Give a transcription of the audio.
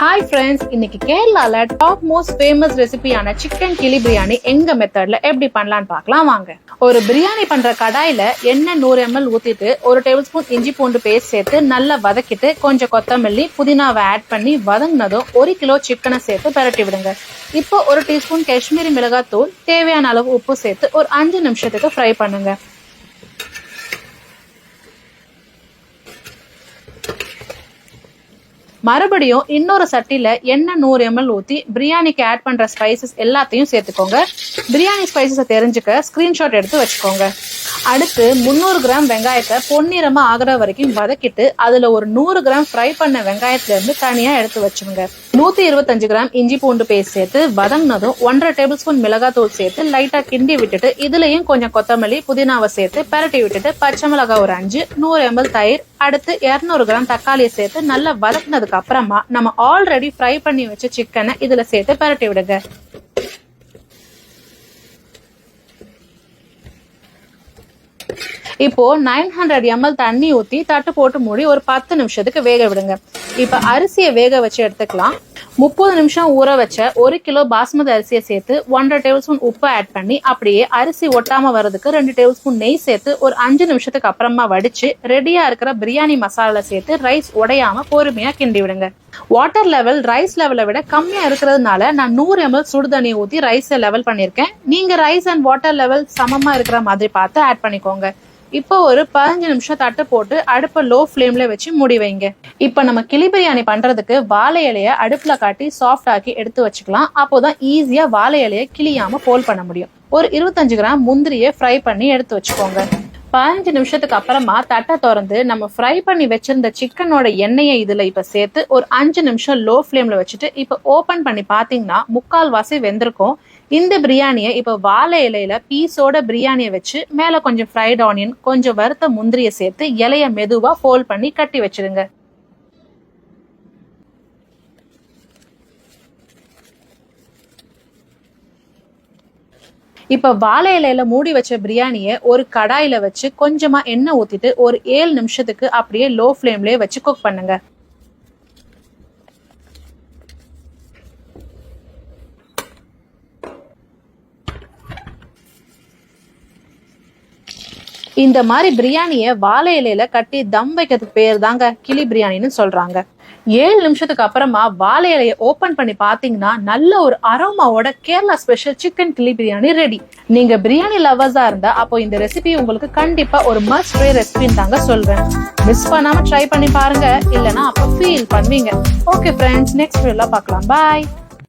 Hi friends இன்னைக்கு கேரளால top most famous ரெசிபியான சிக்கன் கிளி பிரியாணி எங்க மெத்தட்ல எப்படி பண்ணலாம்னு பார்க்கலாம் வாங்க. ஒரு பிரியாணி பண்ற கடாயில எண்ணெய் நூறு எம்எல் ஊத்திட்டு ஒரு டேபிள் ஸ்பூன் இஞ்சி பூண்டு பேஸ்ட் சேர்த்து நல்லா வதக்கிட்டு கொஞ்சம் கொத்தமல்லி புதினாவை ஆட் பண்ணி வதங்கினதும் ஒரு கிலோ சிக்கனை சேர்த்து பிரட்டி விடுங்க. இப்போ ஒரு டீஸ்பூன் காஷ்மீரி மிளகாய் தூள் தேவையான அளவு உப்பு சேர்த்து ஒரு அஞ்சு நிமிஷத்துக்கு ஃப்ரை பண்ணுங்க. மறுபடியும் இன்னொரு சட்டியில் எண்ணெய் நூறு எம்எல் ஊத்தி பிரியாணிக்கு ஆட் பண்ற ஸ்பைசஸ் எல்லாத்தையும் சேர்த்துக்கோங்க. பிரியாணி ஸ்பைசஸை தெரிஞ்சுக்க ஸ்கிரீன்ஷாட் எடுத்து வச்சுக்கோங்க. அடுத்து முந்நூறு கிராம் வெங்காயத்தை பொன்னிறமா ஆகிற வரைக்கும் வதக்கிட்டு அதுல ஒரு நூறு கிராம் ஃப்ரை பண்ண வெங்காயத்துல இருந்து தனியா எடுத்து வச்சுருங்க. நூத்தி இருபத்தஞ்சு கிராம் இஞ்சி பூண்டு பேஸ்ட் சேர்த்து வதங்கினதும் ஒன்றரை டேபிள் ஸ்பூன் மிளகாத்தூள் சேர்த்து லைட்டா கிண்டி விட்டுட்டு இதுலயும் கொஞ்சம் கொத்தமல்லி புதினாவை சேர்த்து பரட்டி விட்டுட்டு பச்சை மிளகாய் ஒரு அஞ்சு நூறு எம்எல் தயிர் அடுத்து இரநூறு கிராம் தக்காளியை சேர்த்து நல்லா வதக்குனதுக்கு அப்புறமா நம்ம ஆல்ரெடி ஃப்ரை பண்ணி வச்ச சிக்கனை இதுல சேர்த்து பரட்டி விடுங்க. இப்போ நைன் ஹண்ட்ரட் எம்எல் தண்ணி ஊத்தி தட்டு போட்டு மூடி ஒரு பத்து நிமிஷத்துக்கு வேக விடுங்க. இப்ப அரிசியை வேக வச்சு எடுத்துக்கலாம். முப்பது நிமிஷம் ஊற வச்ச ஒரு கிலோ பாஸ்மதி அரிசியை சேர்த்து ஒன்றரை டேபிள் ஸ்பூன் உப்பு ஆட் பண்ணி அப்படியே அரிசி ஒட்டாம வர்றதுக்கு ரெண்டு டேபிள் ஸ்பூன் நெய் சேர்த்து ஒரு அஞ்சு நிமிஷத்துக்கு அப்புறமா வடிச்சு ரெடியா இருக்கிற பிரியாணி மசாலா சேர்த்து ரைஸ் உடையாம பொறுமையா கிண்டி விடுங்க. வாட்டர் லெவல் ரைஸ் லெவலை விட கம்மியா இருக்கிறதுனால நான் நூறு எம்எல் சுடு தண்ணி ஊத்தி ரைஸை லெவல் பண்ணிருக்கேன் நீங்க ரைஸ் அண்ட் வாட்டர் லெவல் சமமா இருக்கிற மாதிரி பார்த்து ஆட் பண்ணிக்கோங்க. இப்போ ஒரு பதினஞ்சு நிமிஷம் தட்டு போட்டு அடுப்பை லோ ஃப்ளேம்ல வச்சு மூடி வைங்க. இப்போ நம்ம கிளி பிரியாணி பண்றதுக்கு வாழை இலைய அடுப்புல காட்டி சாஃப்ட் ஆக்கி எடுத்து வச்சுக்கலாம். அப்போதான் ஈஸியா வாழை இலைய கிளியாம போல் பண்ண முடியும். ஒரு இருபத்தஞ்சு கிராம் முந்திரியை ஃப்ரை பண்ணி எடுத்து வச்சுக்கோங்க. பதினஞ்சு நிமிஷத்துக்கு அப்புறமா தட்டை திறந்து நம்ம ஃப்ரை பண்ணி வச்சிருந்த சிக்கனோட எண்ணெயை இதுல இப்ப சேர்த்து ஒரு அஞ்சு நிமிஷம் லோ ஃப்ளேம்ல வச்சுட்டு இப்ப ஓபன் பண்ணி பாத்தீங்கன்னா முக்கால் வாசி வெந்திருக்கும். இந்த பிரியாணியை இப்போ வாழை இலையில பீஸோட பிரியாணியை வச்சு மேலே கொஞ்சம் ஃப்ரைட் ஆனியன் கொஞ்சம் வறுத்த முந்திரியை சேர்த்து இலைய மெதுவா ஃபோல்ட் பண்ணி கட்டி வச்சிருங்க. இப்போ வாழை இலையில மூடி வச்ச பிரியாணியை ஒரு கடாயில வச்சு கொஞ்சமா எண்ணெய் ஊத்திட்டு ஒரு ஏழு நிமிஷத்துக்கு அப்படியே லோ ஃப்ளேம்லயே வச்சு குக் பண்ணுங்க. இந்த மாதிரி பிரியாணியை வாழை இலையில கட்டி தம் வைக்கிறதுக்கு பேர் தாங்க கிளி பிரியாணின்னு சொல்றாங்க. ஏழு நிமிஷத்துக்கு அப்புறமா வாழை இலையை ஓபன் பண்ணி பாத்தீங்கன்னா நல்ல ஒரு அரோமாவோட கேரளா ஸ்பெஷல் சிக்கன் கிளி பிரியாணி ரெடி நீங்க பிரியாணி லவர்ஸா இருந்தா அப்போ இந்த ரெசிபி உங்களுக்கு கண்டிப்பா ஒரு மஸ்ட் ட்ரை ரெசிபின்னு தாங்க சொல்றேன். மிஸ் பண்ணாம ட்ரை பண்ணி பாருங்க. இல்லனா அப்ப ஃபீல் பண்ணுவீங்க. ஓகே ஃப்ரெண்ட்ஸ் நெக்ஸ்ட் வீடியோல பார்க்கலாம். பாய்